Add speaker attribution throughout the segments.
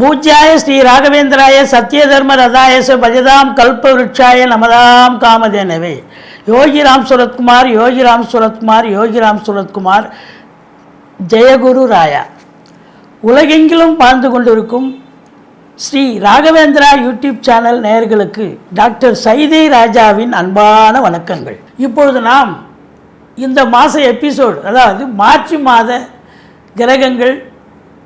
Speaker 1: பூஜ்யாய ஸ்ரீ ராகவேந்திராய சத்திய தர்ம ரதாயச பஜதாம் கல்ப விருட்சாய நமதாம் காமதேனவே யோகிராம் சுரத்குமார் யோகிராம் சுரத்குமார் யோகிராம் சுரத்குமார் ஜெயகுரு ராயா உலகெங்கிலும் வாழ்ந்து கொண்டிருக்கும் ஸ்ரீ ராகவேந்திரா யூடியூப் சேனல் நேயர்களுக்கு டாக்டர் சைதை ராஜாவின் அன்பான வணக்கங்கள் இப்பொழுது நாம் இந்த மாத எபிசோடு அதாவது மார்ச் மாத கிரகங்கள்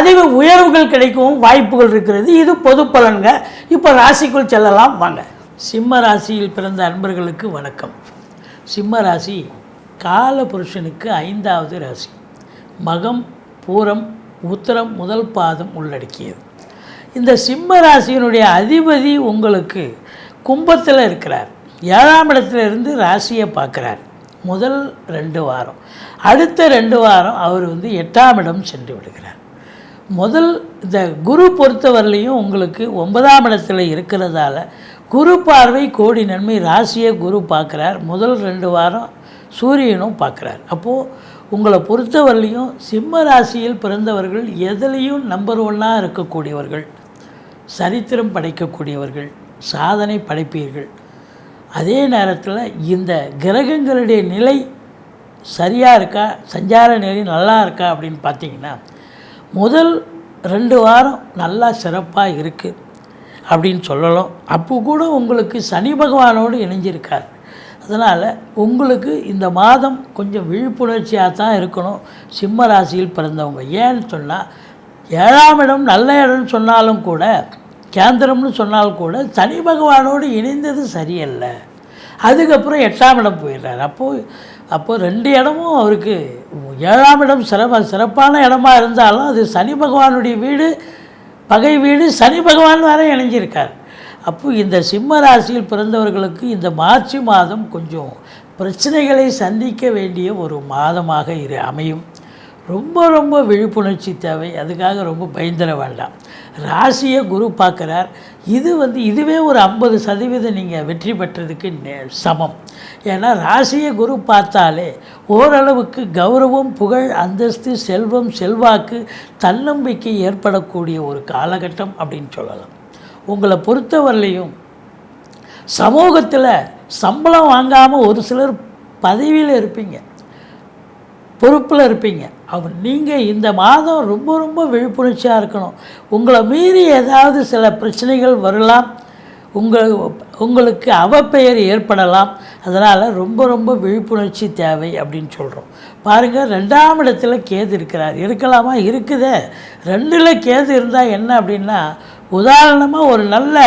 Speaker 1: பதிவு உயர்வுகள் கிடைக்கவும் வாய்ப்புகள் இருக்கிறது இது பொது பலன்க இப்போ ராசிக்குள் செல்லலாம் வாங்க சிம்ம ராசியில் பிறந்த அன்பர்களுக்கு வணக்கம் சிம்ம ராசி கால புருஷனுக்கு ஐந்தாவது ராசி மகம் பூரம் உத்தரம் முதல் பாதம் உள்ளடக்கியது இந்த சிம்ம ராசியினுடைய அதிபதி உங்களுக்கு கும்பத்தில் இருக்கிறார் ஏழாம் இடத்துலேருந்து ராசியை பார்க்குறார் முதல் ரெண்டு வாரம் அடுத்த ரெண்டு வாரம் அவர் வந்து எட்டாம் இடம் சென்று விடுகிறார் முதல் இந்த குரு பொறுத்தவரையிலையும் உங்களுக்கு ஒன்பதாம் இடத்துல இருக்கிறதால குரு பார்வை கோடி நன்மை ராசியை குரு பார்க்குறார் முதல் ரெண்டு வாரம் சூரியனும் பார்க்குறார் அப்போது உங்களை பொறுத்தவரையிலையும் சிம்ம ராசியில் பிறந்தவர்கள் எதுலேயும் நம்பர் ஒன்னாக இருக்கக்கூடியவர்கள் சரித்திரம் படைக்கக்கூடியவர்கள் சாதனை படைப்பீர்கள் அதே நேரத்தில் இந்த கிரகங்களுடைய நிலை சரியாக இருக்கா சஞ்சார நிலை நல்லா இருக்கா அப்படின்னு பார்த்தீங்கன்னா முதல் ரெண்டு வாரம் நல்லா சிறப்பாக இருக்குது அப்படின்னு சொல்லலாம் அப்போ கூட உங்களுக்கு சனி பகவானோடு இணைஞ்சிருக்கார் அதனால் உங்களுக்கு இந்த மாதம் கொஞ்சம் விழிப்புணர்ச்சியாக தான் இருக்கணும் சிம்ம ராசியில் பிறந்தவங்க ஏன்னு சொன்னால் ஏழாம் இடம் நல்ல இடம்னு சொன்னாலும் கூட கேந்திரம்னு சொன்னாலும் கூட சனி பகவானோடு இணைந்தது சரியல்ல அதுக்கப்புறம் எட்டாம் இடம் போயிடுறார் அப்போது அப்போ ரெண்டு இடமும் அவருக்கு ஏழாம் இடம் சிறப்ப சிறப்பான இடமா இருந்தாலும் அது சனி பகவானுடைய வீடு பகை வீடு சனி பகவான் வரை இணைஞ்சிருக்கார் அப்போ இந்த சிம்ம ராசியில் பிறந்தவர்களுக்கு இந்த மார்ச் மாதம் கொஞ்சம் பிரச்சனைகளை சந்திக்க வேண்டிய ஒரு மாதமாக இரு அமையும் ரொம்ப ரொம்ப விழிப்புணர்ச்சி தேவை அதுக்காக ரொம்ப பயந்துட வேண்டாம் ராசியை குரு பார்க்குறார் இது வந்து இதுவே ஒரு ஐம்பது சதவீதம் நீங்கள் வெற்றி பெற்றதுக்கு சமம் ஏன்னா ராசியை குரு பார்த்தாலே ஓரளவுக்கு கௌரவம் புகழ் அந்தஸ்து செல்வம் செல்வாக்கு தன்னம்பிக்கை ஏற்படக்கூடிய ஒரு காலகட்டம் அப்படின்னு சொல்லலாம் உங்களை பொறுத்தவரையிலையும் சமூகத்தில் சம்பளம் வாங்காமல் ஒரு சிலர் பதவியில் இருப்பீங்க பொறுப்பில் இருப்பீங்க அவர் நீங்கள் இந்த மாதம் ரொம்ப ரொம்ப விழிப்புணர்ச்சியாக இருக்கணும் உங்களை மீறி ஏதாவது சில பிரச்சனைகள் வரலாம் உங்கள் உங்களுக்கு அவப்பெயர் ஏற்படலாம் அதனால் ரொம்ப ரொம்ப விழிப்புணர்ச்சி தேவை அப்படின்னு சொல்கிறோம் பாருங்கள் ரெண்டாம் இடத்துல கேது இருக்கிறார் இருக்கலாமா இருக்குதே ரெண்டில் கேது இருந்தால் என்ன அப்படின்னா உதாரணமாக ஒரு நல்ல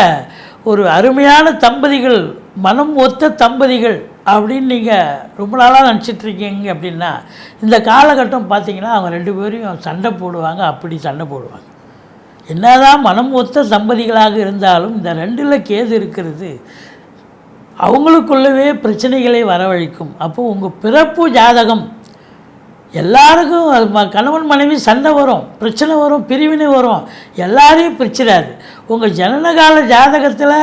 Speaker 1: ஒரு அருமையான தம்பதிகள் மனம் ஒத்த தம்பதிகள் அப்படின்னு நீங்கள் ரொம்ப நாளாக நினச்சிட்ருக்கீங்க அப்படின்னா இந்த காலகட்டம் பார்த்தீங்கன்னா அவங்க ரெண்டு பேரையும் சண்டை போடுவாங்க அப்படி சண்டை போடுவாங்க என்னதான் மனம் ஒத்த தம்பதிகளாக இருந்தாலும் இந்த ரெண்டில் கேது இருக்கிறது அவங்களுக்குள்ளவே பிரச்சனைகளை வரவழைக்கும் அப்போது உங்கள் பிறப்பு ஜாதகம் எல்லாருக்கும் கணவன் மனைவி சண்டை வரும் பிரச்சனை வரும் பிரிவினை வரும் எல்லாரையும் பிரிச்சிடாது உங்கள் ஜனனகால ஜாதகத்தில்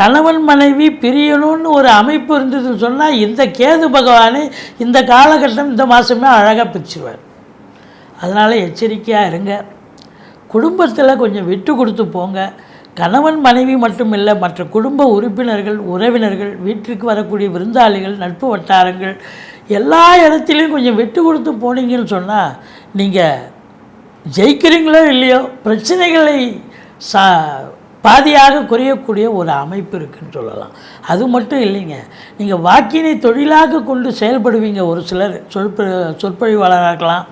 Speaker 1: கணவன் மனைவி பிரியணும்னு ஒரு அமைப்பு இருந்ததுன்னு சொன்னால் இந்த கேது பகவானை இந்த காலகட்டம் இந்த மாதமே அழகாக பிரிச்சுருவார் அதனால் எச்சரிக்கையாக இருங்க குடும்பத்தில் கொஞ்சம் விட்டு கொடுத்து போங்க கணவன் மனைவி மட்டும் இல்லை மற்ற குடும்ப உறுப்பினர்கள் உறவினர்கள் வீட்டிற்கு வரக்கூடிய விருந்தாளிகள் நட்பு வட்டாரங்கள் எல்லா இடத்துலையும் கொஞ்சம் விட்டு கொடுத்து போனீங்கன்னு சொன்னால் நீங்கள் ஜெயிக்கிறீங்களோ இல்லையோ பிரச்சனைகளை சா பாதியாக குறையக்கூடிய ஒரு அமைப்பு இருக்குன்னு சொல்லலாம் அது மட்டும் இல்லைங்க நீங்கள் வாக்கினை தொழிலாக கொண்டு செயல்படுவீங்க ஒரு சிலர் சொற்ப சொற்பொழிவாளராக இருக்கலாம்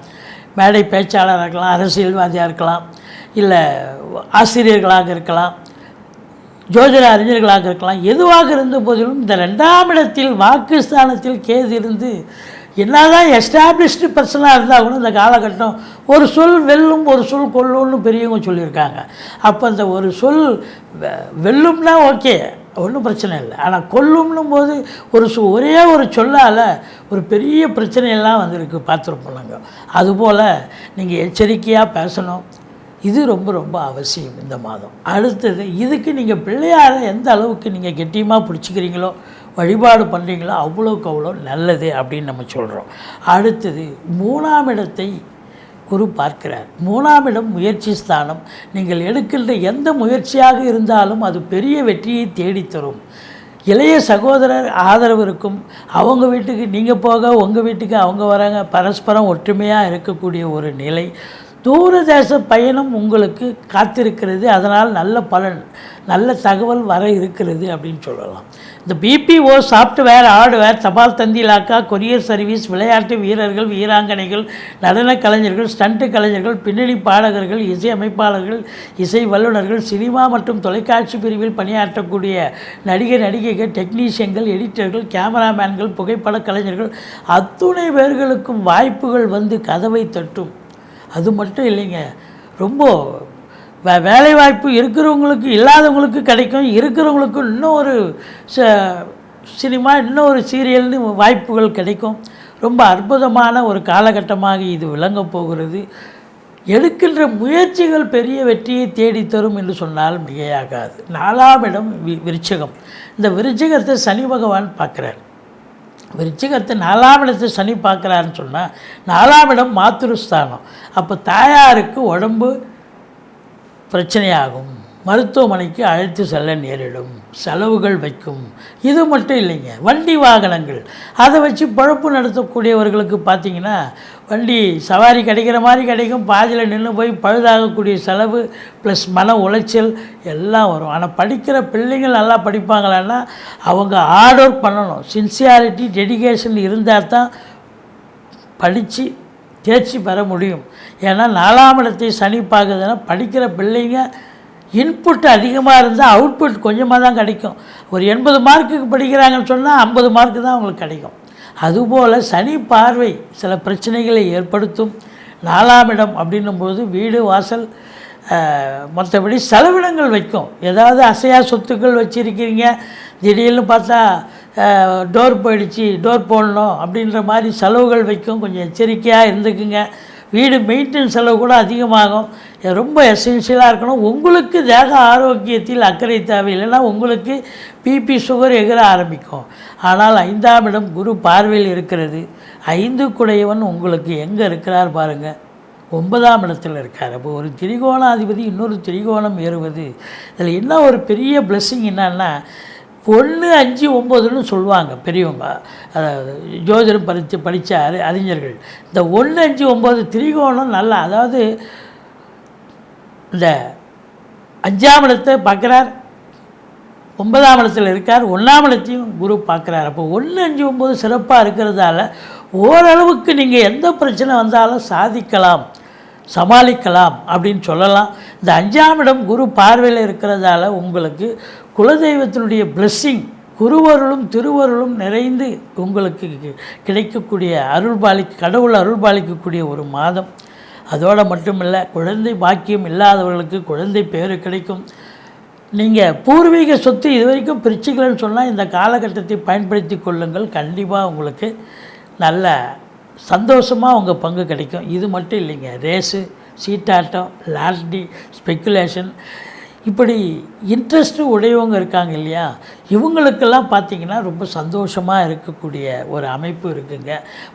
Speaker 1: மேடை பேச்சாளராக இருக்கலாம் அரசியல்வாதியாக இருக்கலாம் இல்லை ஆசிரியர்களாக இருக்கலாம் ஜோதிட அறிஞர்களாக இருக்கலாம் எதுவாக இருந்த போதிலும் இந்த ரெண்டாம் இடத்தில் வாக்குஸ்தானத்தில் கேது இருந்து என்னதான் எஸ்டாப்ளிஷ்டு பர்சனாக இருந்தால் கூட இந்த காலகட்டம் ஒரு சொல் வெல்லும் ஒரு சொல் கொல்லும்னு பெரியவங்க சொல்லியிருக்காங்க அப்போ இந்த ஒரு சொல் வெல்லும்னா ஓகே ஒன்றும் பிரச்சனை இல்லை ஆனால் கொல்லும்னும் போது ஒரு சு ஒரே ஒரு சொல்லால் ஒரு பெரிய பிரச்சனையெல்லாம் வந்திருக்கு பார்த்துருப்போம் நாங்கள் அதுபோல் நீங்கள் எச்சரிக்கையாக பேசணும் இது ரொம்ப ரொம்ப அவசியம் இந்த மாதம் அடுத்தது இதுக்கு நீங்கள் பிள்ளையாரை எந்த அளவுக்கு நீங்கள் கெட்டியமாக பிடிச்சிக்கிறீங்களோ வழிபாடு பண்ணுறீங்களோ அவ்வளோக்கு அவ்வளோ நல்லது அப்படின்னு நம்ம சொல்கிறோம் அடுத்தது மூணாம் இடத்தை குரு பார்க்கிறார் மூணாம் இடம் முயற்சி ஸ்தானம் நீங்கள் எடுக்கின்ற எந்த முயற்சியாக இருந்தாலும் அது பெரிய வெற்றியை தேடித்தரும் இளைய சகோதரர் ஆதரவு இருக்கும் அவங்க வீட்டுக்கு நீங்கள் போக உங்கள் வீட்டுக்கு அவங்க வராங்க பரஸ்பரம் ஒற்றுமையாக இருக்கக்கூடிய ஒரு நிலை தூரதேச பயணம் உங்களுக்கு காத்திருக்கிறது அதனால் நல்ல பலன் நல்ல தகவல் வர இருக்கிறது அப்படின்னு சொல்லலாம் இந்த பிபிஓ சாஃப்ட்வேர் ஹார்ட்வேர் தபால் தந்தி இலாக்கா கொரியர் சர்வீஸ் விளையாட்டு வீரர்கள் வீராங்கனைகள் நடன கலைஞர்கள் ஸ்டண்ட்டு கலைஞர்கள் பின்னணி பாடகர்கள் இசை அமைப்பாளர்கள் இசை வல்லுநர்கள் சினிமா மற்றும் தொலைக்காட்சி பிரிவில் பணியாற்றக்கூடிய நடிகை நடிகைகள் டெக்னீஷியன்கள் எடிட்டர்கள் கேமராமேன்கள் புகைப்பட கலைஞர்கள் அத்துணை பேர்களுக்கும் வாய்ப்புகள் வந்து கதவை தட்டும் அது மட்டும் இல்லைங்க ரொம்ப வே வேலைவாய்ப்பு இருக்கிறவங்களுக்கு இல்லாதவங்களுக்கு கிடைக்கும் இருக்கிறவங்களுக்கு இன்னும் ஒரு ச சினிமா இன்னும் ஒரு சீரியல்னு வாய்ப்புகள் கிடைக்கும் ரொம்ப அற்புதமான ஒரு காலகட்டமாக இது விளங்க போகிறது எடுக்கின்ற முயற்சிகள் பெரிய வெற்றியை தேடித்தரும் என்று சொன்னால் மிகையாகாது நாலாம் இடம் விருச்சகம் இந்த விருச்சகத்தை சனி பகவான் பார்க்குறார் விருச்சிகத்தை நாலாம் இடத்து சனி பார்க்குறாருன்னு சொன்னால் நாலாம் இடம் மாத்திருஸ்தானம் அப்போ தாயாருக்கு உடம்பு பிரச்சனையாகும் மருத்துவமனைக்கு அழைத்து செல்ல நேரிடும் செலவுகள் வைக்கும் இது மட்டும் இல்லைங்க வண்டி வாகனங்கள் அதை வச்சு பழப்பு நடத்தக்கூடியவர்களுக்கு பார்த்திங்கன்னா வண்டி சவாரி கிடைக்கிற மாதிரி கிடைக்கும் பாதியில் நின்று போய் பழுதாகக்கூடிய செலவு ப்ளஸ் மன உளைச்சல் எல்லாம் வரும் ஆனால் படிக்கிற பிள்ளைங்கள் நல்லா படிப்பாங்களான்னா அவங்க ஹார்ட் ஒர்க் பண்ணணும் சின்சியாரிட்டி டெடிக்கேஷன் இருந்தால் தான் படித்து தேர்ச்சி பெற முடியும் ஏன்னா நாலாம் இடத்தை சனி பார்க்குதுன்னா படிக்கிற பிள்ளைங்க இன்புட் அதிகமாக இருந்தால் அவுட்புட் கொஞ்சமாக தான் கிடைக்கும் ஒரு எண்பது மார்க்குக்கு படிக்கிறாங்கன்னு சொன்னால் ஐம்பது மார்க்கு தான் அவங்களுக்கு கிடைக்கும் அதுபோல் சனி பார்வை சில பிரச்சனைகளை ஏற்படுத்தும் நாலாம் இடம் அப்படின்னும்போது வீடு வாசல் மற்றபடி செலவினங்கள் வைக்கும் ஏதாவது அசையா சொத்துக்கள் வச்சுருக்கிறீங்க திடீர்னு பார்த்தா டோர் போயிடுச்சு டோர் போடணும் அப்படின்ற மாதிரி செலவுகள் வைக்கும் கொஞ்சம் எச்சரிக்கையாக இருந்துக்குங்க வீடு மெயின்டெனன்ஸ் செலவு கூட அதிகமாகும் ரொம்ப எசென்ஷியலாக இருக்கணும் உங்களுக்கு தேக ஆரோக்கியத்தில் அக்கறை தேவை இல்லைன்னா உங்களுக்கு பிபி சுகர் எகிற ஆரம்பிக்கும் ஆனால் ஐந்தாம் இடம் குரு பார்வையில் இருக்கிறது ஐந்து குடையவன் உங்களுக்கு எங்கே இருக்கிறார் பாருங்கள் ஒன்பதாம் இடத்தில் இருக்கார் அப்போ ஒரு திரிகோணாதிபதி இன்னொரு திரிகோணம் ஏறுவது இதில் என்ன ஒரு பெரிய பிளெஸ்ஸிங் என்னன்னா ஒன்று அஞ்சு ஒம்பதுன்னு சொல்லுவாங்க பெரியவங்க அதாவது ஜோதிடம் படித்து படித்த அறி அறிஞர்கள் இந்த ஒன்று அஞ்சு ஒம்பது திரிகோணம் நல்லா அதாவது இந்த அஞ்சாம் இடத்தை பார்க்குறார் ஒன்பதாம் இடத்தில் இருக்கார் ஒன்றாம் இடத்தையும் குரு பார்க்குறார் அப்போ ஒன்று அஞ்சு ஒம்பது சிறப்பாக இருக்கிறதால ஓரளவுக்கு நீங்கள் எந்த பிரச்சனை வந்தாலும் சாதிக்கலாம் சமாளிக்கலாம் அப்படின்னு சொல்லலாம் இந்த அஞ்சாம் இடம் குரு பார்வையில் இருக்கிறதால உங்களுக்கு குலதெய்வத்தினுடைய பிளெஸ்ஸிங் குருவருளும் திருவருளும் நிறைந்து உங்களுக்கு கிடைக்கக்கூடிய அருள்பாலி கடவுள் அருள்பாலிக்கக்கூடிய ஒரு மாதம் அதோடு மட்டுமில்லை குழந்தை பாக்கியம் இல்லாதவர்களுக்கு குழந்தை பேர் கிடைக்கும் நீங்கள் பூர்வீக சொத்து இது வரைக்கும் பிரிச்சுக்கலன்னு சொன்னால் இந்த காலகட்டத்தை பயன்படுத்தி கொள்ளுங்கள் கண்டிப்பாக உங்களுக்கு நல்ல சந்தோஷமாக உங்கள் பங்கு கிடைக்கும் இது மட்டும் இல்லைங்க ரேஸு சீட்டாட்டம் லாட்ரி ஸ்பெக்குலேஷன் இப்படி இன்ட்ரெஸ்ட்டு உடையவங்க இருக்காங்க இல்லையா இவங்களுக்கெல்லாம் பார்த்திங்கன்னா ரொம்ப சந்தோஷமாக இருக்கக்கூடிய ஒரு அமைப்பு இருக்குங்க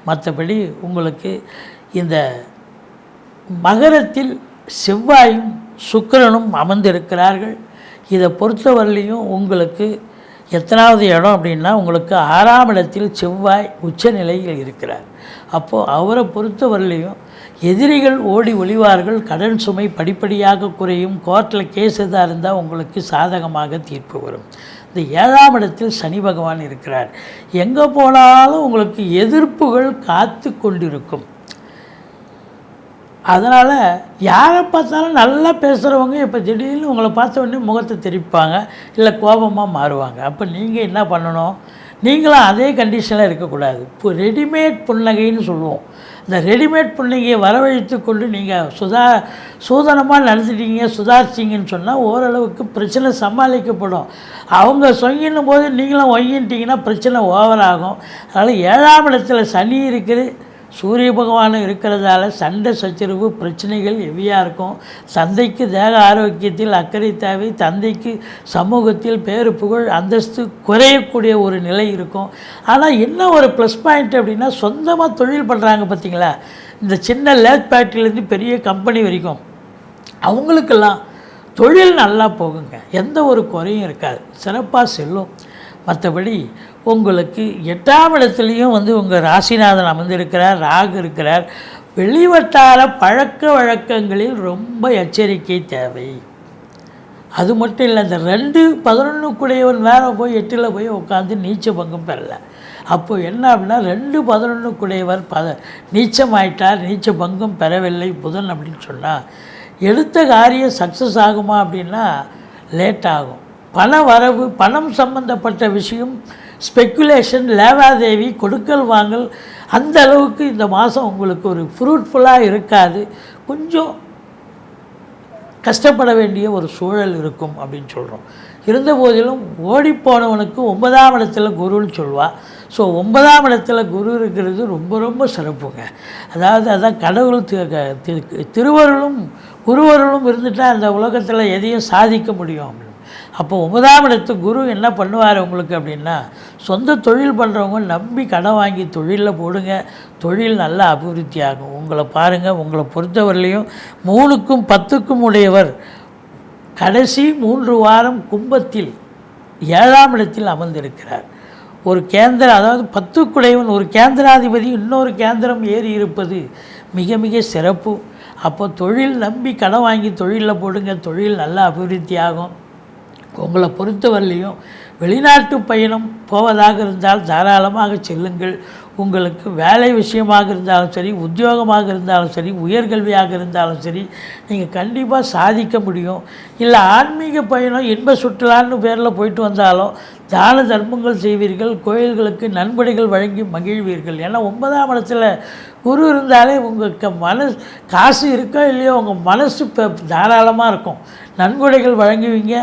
Speaker 1: மற்றபடி உங்களுக்கு இந்த மகரத்தில் செவ்வாயும் சுக்கரனும் அமர்ந்திருக்கிறார்கள் இதை பொறுத்தவரையிலையும் உங்களுக்கு எத்தனாவது இடம் அப்படின்னா உங்களுக்கு ஆறாம் இடத்தில் செவ்வாய் உச்ச நிலையில் இருக்கிறார் அப்போது அவரை பொறுத்தவரையிலையும் எதிரிகள் ஓடி ஒளிவார்கள் கடன் சுமை படிப்படியாக குறையும் கோர்ட்டில் கேஸ் எதாக இருந்தால் உங்களுக்கு சாதகமாக தீர்ப்பு வரும் இந்த ஏழாம் இடத்தில் சனி பகவான் இருக்கிறார் எங்கே போனாலும் உங்களுக்கு எதிர்ப்புகள் காத்து கொண்டிருக்கும் அதனால் யாரை பார்த்தாலும் நல்லா பேசுகிறவங்க இப்போ திடீர்னு உங்களை பார்த்த உடனே முகத்தை தெரிவிப்பாங்க இல்லை கோபமாக மாறுவாங்க அப்போ நீங்கள் என்ன பண்ணணும் நீங்களும் அதே கண்டிஷனில் இருக்கக்கூடாது இப்போ ரெடிமேட் புன்னகைன்னு சொல்லுவோம் இந்த ரெடிமேட் புன்னகையை வரவழைத்து கொண்டு நீங்கள் சுதா சூதனமாக நடந்துட்டீங்க சுதாரிச்சிங்கன்னு சொன்னால் ஓரளவுக்கு பிரச்சனை சமாளிக்கப்படும் அவங்க சொங்கின்னும் போது நீங்களும் ஒய்யின்ட்டிங்கன்னா பிரச்சனை ஓவர் ஆகும் அதனால் ஏழாம் இடத்துல சனி இருக்குது சூரிய பகவான் இருக்கிறதால சண்டை சச்சரவு பிரச்சனைகள் ஹெவியாக இருக்கும் தந்தைக்கு தேக ஆரோக்கியத்தில் அக்கறை தேவை தந்தைக்கு சமூகத்தில் பேரு புகழ் அந்தஸ்து குறையக்கூடிய ஒரு நிலை இருக்கும் ஆனால் என்ன ஒரு ப்ளஸ் பாயிண்ட் அப்படின்னா சொந்தமாக தொழில் பண்ணுறாங்க பார்த்திங்களா இந்த சின்ன லேத் பேக்ட்ரிலேருந்து பெரிய கம்பெனி வரைக்கும் அவங்களுக்கெல்லாம் தொழில் நல்லா போகுங்க எந்த ஒரு குறையும் இருக்காது சிறப்பாக செல்லும் மற்றபடி உங்களுக்கு எட்டாம் இடத்துலையும் வந்து உங்கள் ராசிநாதன் அமர்ந்திருக்கிறார் ராகு இருக்கிறார் வெளிவட்டார பழக்க வழக்கங்களில் ரொம்ப எச்சரிக்கை தேவை அது மட்டும் இல்லை அந்த ரெண்டு பதினொன்றுக்குடையவன் வேறு போய் எட்டில் போய் உட்காந்து நீச்ச பங்கும் பெறல அப்போது என்ன அப்படின்னா ரெண்டு பதினொன்றுக்குடையவர் பத நீச்சமாயிட்டார் நீச்ச பங்கும் பெறவில்லை புதன் அப்படின்னு சொன்னால் எடுத்த காரியம் சக்ஸஸ் ஆகுமா அப்படின்னா லேட் ஆகும் பண வரவு பணம் சம்பந்தப்பட்ட விஷயம் ஸ்பெக்குலேஷன் லேவாதேவி கொடுக்கல் வாங்கல் அந்த அளவுக்கு இந்த மாதம் உங்களுக்கு ஒரு ஃப்ரூட்ஃபுல்லாக இருக்காது கொஞ்சம் கஷ்டப்பட வேண்டிய ஒரு சூழல் இருக்கும் அப்படின்னு சொல்கிறோம் இருந்த போதிலும் ஓடிப்போனவனுக்கு ஒன்பதாம் இடத்துல குருன்னு சொல்லுவாள் ஸோ ஒன்பதாம் இடத்துல குரு இருக்கிறது ரொம்ப ரொம்ப சிறப்புங்க அதாவது அதான் கடவுள் திருவருளும் குருவருளும் இருந்துட்டால் அந்த உலகத்தில் எதையும் சாதிக்க முடியும் அப்போ ஒன்பதாம் இடத்து குரு என்ன பண்ணுவார் உங்களுக்கு அப்படின்னா சொந்த தொழில் பண்ணுறவங்க நம்பி கடன் வாங்கி தொழிலில் போடுங்க தொழில் நல்லா அபிவிருத்தி ஆகும் உங்களை பாருங்கள் உங்களை பொறுத்தவரையிலையும் மூணுக்கும் பத்துக்கும் உடையவர் கடைசி மூன்று வாரம் கும்பத்தில் ஏழாம் இடத்தில் அமர்ந்திருக்கிறார் ஒரு கேந்திர அதாவது பத்துக்குடையவன் ஒரு கேந்திராதிபதி இன்னொரு கேந்திரம் ஏறி இருப்பது மிக மிக சிறப்பு அப்போ தொழில் நம்பி கடன் வாங்கி தொழிலில் போடுங்க தொழில் நல்லா அபிவிருத்தி ஆகும் உங்களை பொறுத்தவரையிலையும் வெளிநாட்டு பயணம் போவதாக இருந்தால் தாராளமாக செல்லுங்கள் உங்களுக்கு வேலை விஷயமாக இருந்தாலும் சரி உத்தியோகமாக இருந்தாலும் சரி உயர்கல்வியாக இருந்தாலும் சரி நீங்கள் கண்டிப்பாக சாதிக்க முடியும் இல்லை ஆன்மீக பயணம் இன்ப சுற்றுலான்னு பேரில் போயிட்டு வந்தாலும் தான தர்மங்கள் செய்வீர்கள் கோயில்களுக்கு நன்கொடைகள் வழங்கி மகிழ்வீர்கள் ஏன்னா ஒன்பதாம் இடத்துல குரு இருந்தாலே உங்களுக்கு மனசு காசு இருக்கோ இல்லையோ உங்கள் மனசு இப்போ தாராளமாக இருக்கும் நன்கொடைகள் வழங்குவீங்க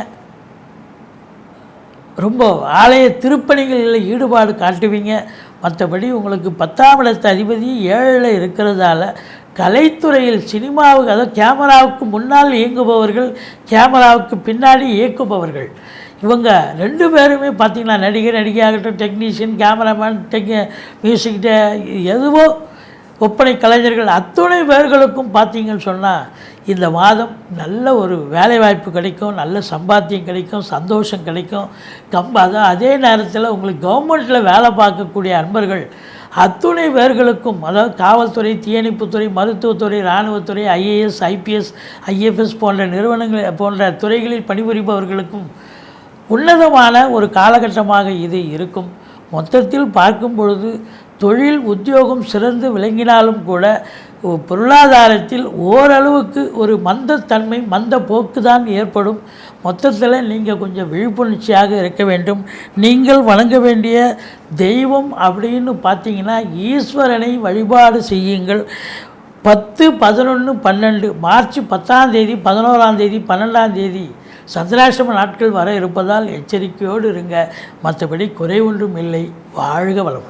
Speaker 1: ரொம்ப ஆலய திருப்பணிகளில் ஈடுபாடு காட்டுவீங்க மற்றபடி உங்களுக்கு பத்தாம் இடத்து அதிபதி ஏழில் இருக்கிறதால கலைத்துறையில் சினிமாவுக்கு அதாவது கேமராவுக்கு முன்னால் இயங்குபவர்கள் கேமராவுக்கு பின்னாடி இயக்குபவர்கள் இவங்க ரெண்டு பேருமே பார்த்திங்கன்னா நடிகர் நடிகையாகட்டும் டெக்னீஷியன் கேமராமேன் டெக் மியூசிக்கிட்ட எதுவோ ஒப்பனை கலைஞர்கள் அத்துணை பேர்களுக்கும் பார்த்தீங்கன்னு சொன்னால் இந்த மாதம் நல்ல ஒரு வேலைவாய்ப்பு கிடைக்கும் நல்ல சம்பாத்தியம் கிடைக்கும் சந்தோஷம் கிடைக்கும் கம்பாத அதே நேரத்தில் உங்களுக்கு கவர்மெண்ட்டில் வேலை பார்க்கக்கூடிய அன்பர்கள் அத்துணை பேர்களுக்கும் அதாவது காவல்துறை தீயணைப்புத்துறை மருத்துவத்துறை இராணுவத்துறை ஐஏஎஸ் ஐபிஎஸ் ஐஎஃப்எஸ் போன்ற நிறுவனங்கள் போன்ற துறைகளில் பணிபுரிபவர்களுக்கும் உன்னதமான ஒரு காலகட்டமாக இது இருக்கும் மொத்தத்தில் பார்க்கும் பொழுது தொழில் உத்தியோகம் சிறந்து விளங்கினாலும் கூட பொருளாதாரத்தில் ஓரளவுக்கு ஒரு மந்தத்தன்மை மந்த போக்கு தான் ஏற்படும் மொத்தத்தில் நீங்கள் கொஞ்சம் விழிப்புணர்ச்சியாக இருக்க வேண்டும் நீங்கள் வழங்க வேண்டிய தெய்வம் அப்படின்னு பார்த்தீங்கன்னா ஈஸ்வரனை வழிபாடு செய்யுங்கள் பத்து பதினொன்று பன்னெண்டு மார்ச் பத்தாம் தேதி பதினோராம் தேதி பன்னெண்டாம் தேதி சந்திராசிரம நாட்கள் வர இருப்பதால் எச்சரிக்கையோடு இருங்க மற்றபடி குறை ஒன்றும் இல்லை வாழ்க வளம்